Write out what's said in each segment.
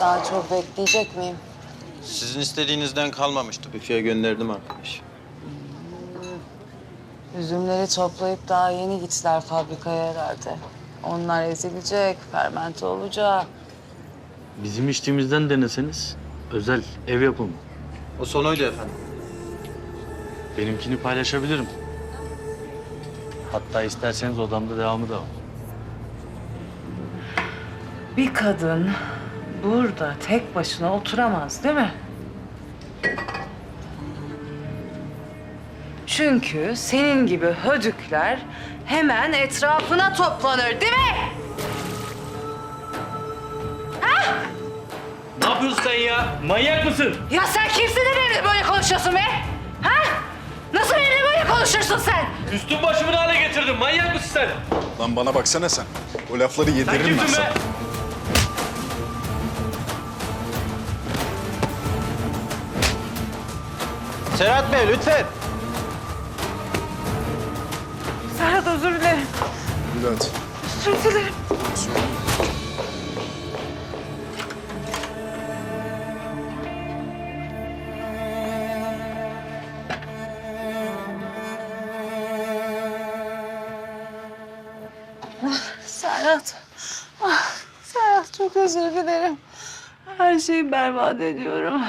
Daha çok bekleyecek miyim? Sizin istediğinizden kalmamıştı. Büfeye gönderdim arkadaş. Üzümleri toplayıp daha yeni gittiler fabrikaya herhalde. Onlar ezilecek, fermente olacak. Bizim içtiğimizden deneseniz. Özel, ev yapımı. O son oydu efendim. Benimkini paylaşabilirim. Hatta isterseniz odamda devamı da var. Bir kadın burada tek başına oturamaz değil mi? Çünkü senin gibi hödükler hemen etrafına toplanır değil mi? Ne yapıyorsun sen ya? Manyak mısın? Ya sen kimsin de benimle böyle konuşuyorsun be? Ha? Nasıl benimle böyle konuşursun sen? Üstün başımı ne hale getirdin? Manyak mısın sen? Lan bana baksana sen. O lafları Sen yediririm ben kimsin sana. Serhat Bey lütfen. Serhat özür dilerim. Bülent. Özür dilerim. Ah, Serhat. Ah, Serhat çok özür dilerim. Her şeyi berbat ediyorum.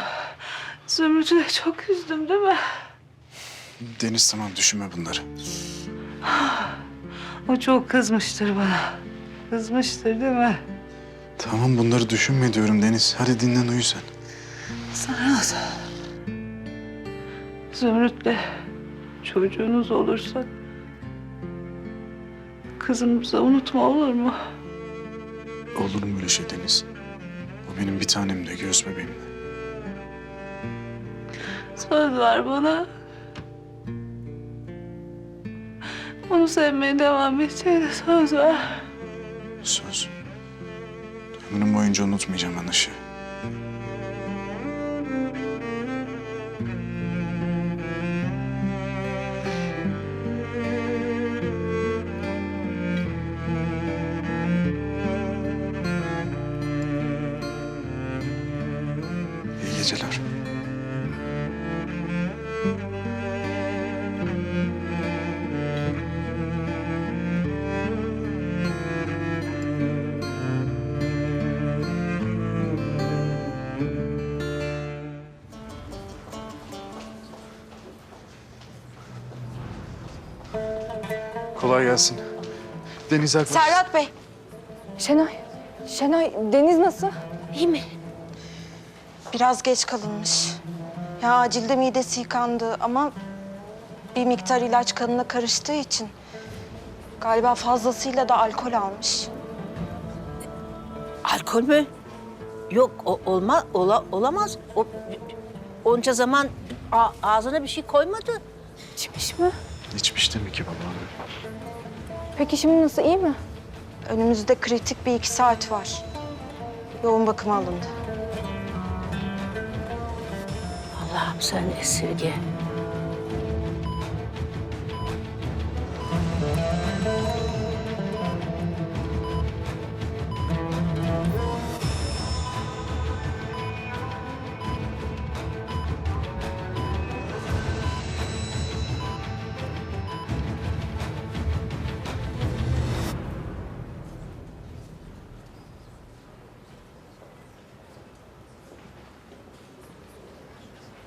Zümrüt'ü de çok üzdüm değil mi? Deniz tamam düşünme bunları. O çok kızmıştır bana. Kızmıştır değil mi? Tamam bunları düşünme diyorum Deniz. Hadi dinlen uyu sen. Serhat. Zümrüt'le çocuğunuz olursa kızımızı unutma olur mu? Olur mu öyle şey Deniz? O benim bir tanem de göz bebeğim de. Söz ver bana. Onu sevmeye devam edeceğine söz ver. Söz. Ömrüm boyunca unutmayacağım ben. İyi geceler. Gelsin. Deniz Akbaş. Serhat Bey. Şenay. Şenay, Deniz nasıl? İyi mi? Biraz geç kalınmış. Ya acilde midesi yıkandı ama bir miktar ilaç kanına karıştığı için galiba fazlasıyla da alkol almış. Alkol mü? Yok o, olma, ola, olamaz. O, onca zaman a- ağzına bir şey koymadı. İçmiş mi? İçmiş demek ki babam. Peki şimdi nasıl, iyi mi? Önümüzde kritik bir iki saat var. Yoğun bakıma alındı. Allah'ım sen esirge.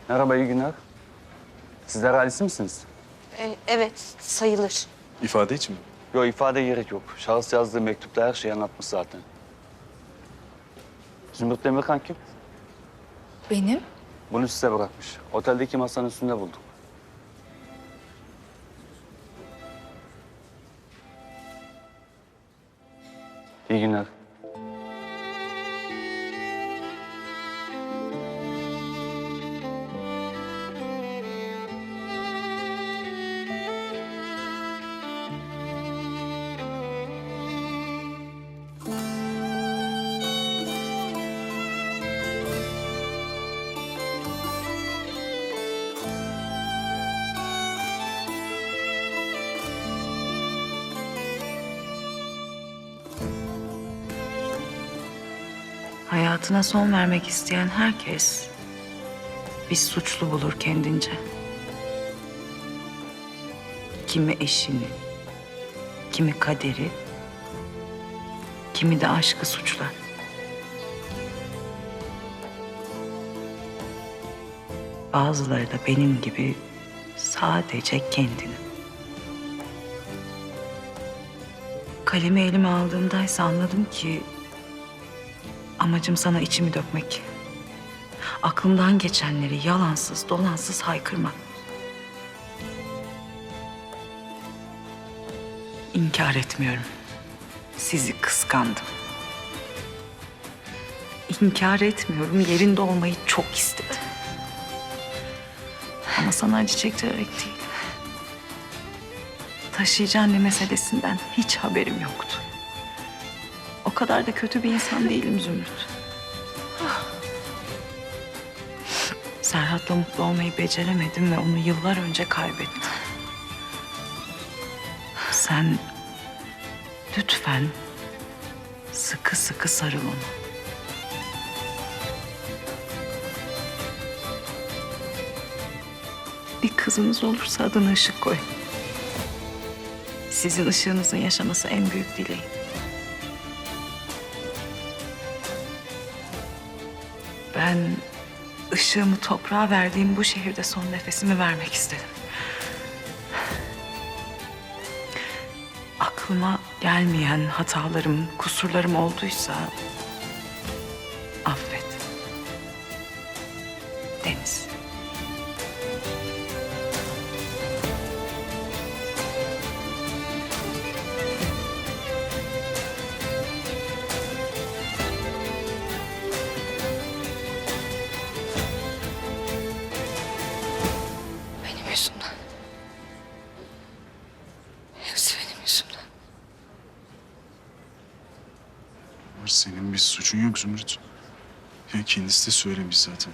Merhaba, iyi günler. Sizler ailesi misiniz? Ee, evet, sayılır. İfade için mi? Yok, ifade gerek yok. Şahıs yazdığı mektupta her şeyi anlatmış zaten. Zümrüt Demirkan kim? Benim? Bunu size bırakmış. Oteldeki masanın üstünde bulduk. Hayatına son vermek isteyen herkes bir suçlu bulur kendince. Kimi eşini, kimi kaderi, kimi de aşkı suçlar. Bazıları da benim gibi sadece kendini. Kalemi elime aldığımdaysa anladım ki amacım sana içimi dökmek. Aklımdan geçenleri yalansız dolansız haykırmak. İnkar etmiyorum. Sizi kıskandım. İnkar etmiyorum. Yerinde olmayı çok istedim. Ama sana acı çektirerek değil. Taşıyıcı anne meselesinden hiç haberim yoktu. O kadar da kötü bir insan değilim Zümrüt. Serhat'la mutlu olmayı beceremedim ve onu yıllar önce kaybettim. Sen lütfen sıkı sıkı sarıl ona. Bir kızınız olursa adına ışık koy. Sizin ışığınızın yaşaması en büyük dileğim. Ben ışığımı toprağa verdiğim bu şehirde son nefesimi vermek istedim. Aklıma gelmeyen hatalarım, kusurlarım olduysa yüzümden. Hepsi benim yüzümden. Var senin bir suçun yok Zümrüt. Ya kendisi de söylemiş zaten.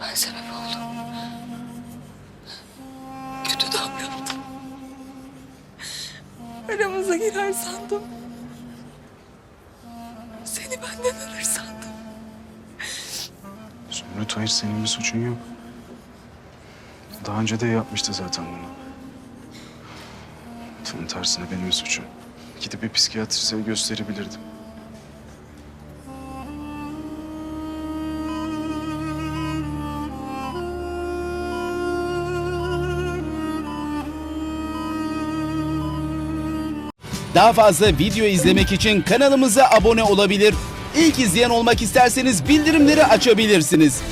Ben sebep oldum. Kötü davrandım. Aramıza girer sandım. Seni benden alır sandım. Zümrüt hayır senin bir suçun yok. Daha önce de yapmıştı zaten bunu. Tam tersine benim suçum. Gidip bir psikiyatriste gösterebilirdim. Daha fazla video izlemek için kanalımıza abone olabilir. İlk izleyen olmak isterseniz bildirimleri açabilirsiniz.